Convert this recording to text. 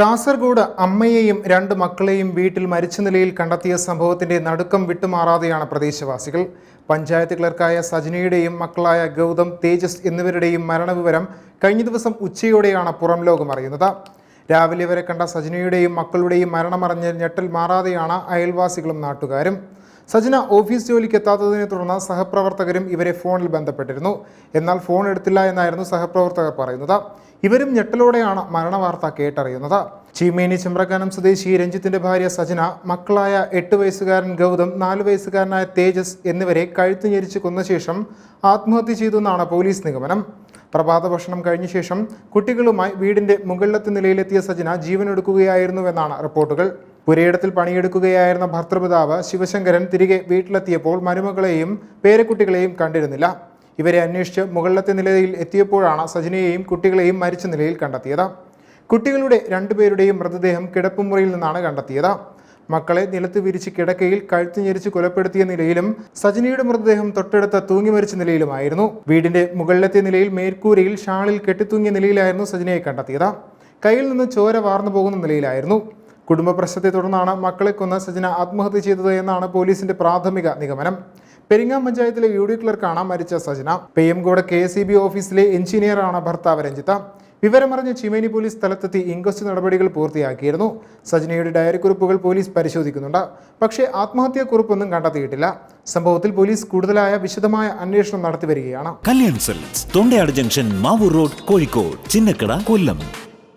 കാസർഗോഡ് അമ്മയെയും രണ്ട് മക്കളെയും വീട്ടിൽ മരിച്ച നിലയിൽ കണ്ടെത്തിയ സംഭവത്തിന്റെ നടുക്കം വിട്ടുമാറാതെയാണ് പ്രദേശവാസികൾ. പഞ്ചായത്ത് ക്ലർക്കായ സജനയുടെയും മക്കളായ ഗൗതം തേജസ് എന്നിവരുടെയും മരണവിവരം കഴിഞ്ഞ ദിവസം ഉച്ചയോടെയാണ് പുറം ലോകം അറിയുന്നത്. രാവിലെ വരെ കണ്ട സജനയുടെയും മക്കളുടെയും മരണമറിഞ്ഞ് ഞെട്ടൽ മാറാതെയാണ് അയൽവാസികളും നാട്ടുകാരും. സജന ഓഫീസ് ജോലിക്ക് എത്താത്തതിനെ തുടർന്ന് സഹപ്രവർത്തകരും ഇവരെ ഫോണിൽ ബന്ധപ്പെട്ടിരുന്നു. എന്നാൽ ഫോൺ എടുത്തില്ല എന്നായിരുന്നു സഹപ്രവർത്തകർ പറയുന്നത്. ഇവരും ഞെട്ടലോടെയാണ് മരണവാർത്ത കേട്ടറിയുന്നത്. ചീമേനി ചിമ്രക്കാനം സ്വദേശി രഞ്ജിത്തിന്റെ ഭാര്യ സജന മക്കളായ എട്ട് വയസ്സുകാരൻ ഗൗതം നാല് വയസ്സുകാരനായ തേജസ് എന്നിവരെ കഴുത്തു ഞെരിച്ച് കൊന്ന ശേഷം ആത്മഹത്യ ചെയ്തു എന്നാണ് പോലീസ് നിഗമനം. പ്രഭാത ഭക്ഷണം കഴിഞ്ഞ ശേഷം കുട്ടികളുമായി വീടിന്റെ മുകളിലത്തെ നിലയിലെത്തിയ സജന ജീവനൊടുക്കുകയായിരുന്നുവെന്നാണ് റിപ്പോർട്ടുകൾ. പുരയിടത്തിൽ പണിയെടുക്കുകയായിരുന്ന ഭർത്തൃപിതാവ് ശിവശങ്കരൻ തിരികെ വീട്ടിലെത്തിയപ്പോൾ മരുമകളെയും പേരക്കുട്ടികളെയും കണ്ടിരുന്നില്ല. ഇവരെ അന്വേഷിച്ച് മുകളിലത്തെ നിലയിൽ എത്തിയപ്പോഴാണ് സജനയെയും കുട്ടികളെയും മരിച്ച നിലയിൽ കണ്ടെത്തിയത്. കുട്ടികളുടെ രണ്ടുപേരുടെയും മൃതദേഹം കിടപ്പുമുറിയിൽ നിന്നാണ് കണ്ടെത്തിയത്. മക്കളെ നിലത്ത് വിരിച്ച് കിടക്കയിൽ കഴുത്ത് ഞെരിച്ച് കൊലപ്പെടുത്തിയ നിലയിലും സജിനിയുടെ മൃതദേഹം തൊട്ടടുത്ത തൂങ്ങി മരിച്ച നിലയിലുമായിരുന്നു. വീടിന്റെ മുകളിലത്തെ നിലയിൽ മേൽക്കൂരയിൽ ഷാളിൽ കെട്ടിത്തൂങ്ങിയ നിലയിലായിരുന്നു സജനയെ കണ്ടെത്തിയത്. കയ്യിൽ നിന്ന് ചോര വാർന്നു പോകുന്ന നിലയിലായിരുന്നു. കുടുംബ പ്രശ്നത്തെ തുടർന്നാണ് മക്കളെ കൊന്ന് സജന ആത്മഹത്യ ചെയ്തത് എന്നാണ് പോലീസിന്റെ പ്രാഥമിക നിഗമനം. പെരിങ്ങാം പഞ്ചായത്തിലെ യു ഡി ക്ലർക്കാണ് മരിച്ച Sajana. Peyyamkode K S E B ഓഫീസിലെ എഞ്ചിനീയറാണ് ഭർത്താവ് രഞ്ജിത്ത. വിവരമറിഞ്ഞ് ചിമേനി പോലീസ് സ്ഥലത്തെത്തി ഇൻക്വസ്റ്റ് നടപടികൾ പൂർത്തിയാക്കിയിരുന്നു. സജനയുടെ ഡയറി കുറിപ്പുകൾ പോലീസ് പരിശോധിക്കുന്നുണ്ട്. പക്ഷേ ആത്മഹത്യാക്കുറിപ്പൊന്നും കണ്ടെത്തിയിട്ടില്ല. സംഭവത്തിൽ പോലീസ് കൂടുതലായ വിശദമായ അന്വേഷണം നടത്തി വരികയാണ്. Kalyan Silks Thondayad junction Mavoor road Kozhikode Chinnakkada Kollam.